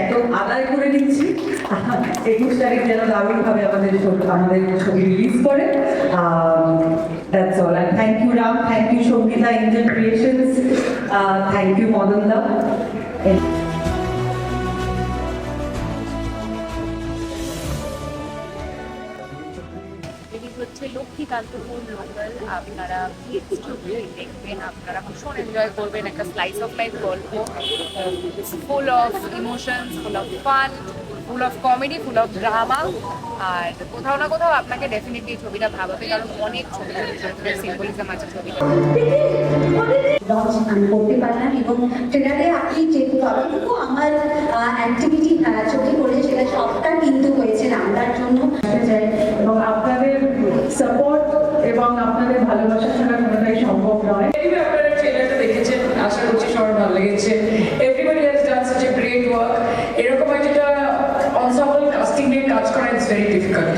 একদম আদায় করে নিচ্ছি। একুশ তারিখ যেন দারুণভাবে আমাদের আমাদের ছবি রিলিজ করে। That's all and thank you Ram thank you Sangeeta Indian creations thank you Madan da হচ্ছে লক্ষ্মীকান্তপুর লোকাল আপনারা দেখবেন, আপনারা ভীষণ এনজয় করবেন একটা স্লাইস অফ লাইফ গল্প। Full of emotions full of fun full of comedy full of drama আর কোথাও না কোথাও আপনাকে ডেফিনেটলি ছবিটা ভাবাবে, কারণ অনেক ছবি সিম্বলিজম আছে ছবিটা লঞ্চ আমি করতে পারলাম এবং ট্রেলারে আপনি যে আমার অ্যাক্টিভিটি আপনাদের ভালোবাসা ছাড়া কোনোটাই সম্ভব নয়। আপনারা দেখেছেন, আশা করছি লেগেছে। এরকম একটা অনসাম্বল কাস্টিং নিয়ে কাজ করা ইটস ভেরি ডিফিকাল্ট